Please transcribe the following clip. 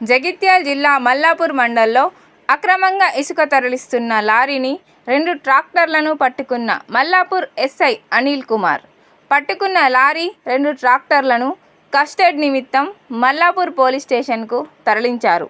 జగిత్యాల జిల్లా మల్లాపూర్ మండల్లో అక్రమంగా ఇసుక తరలిస్తున్న లారీని రెండు ట్రాక్టర్లను పట్టుకున్న మల్లాపూర్ ఎస్ఐ అనిల్ కుమార్. పట్టుకున్న లారీ రెండు ట్రాక్టర్లను కస్టడ్ నిమిత్తం మల్లాపూర్ పోలీస్ స్టేషన్కు తరలించారు.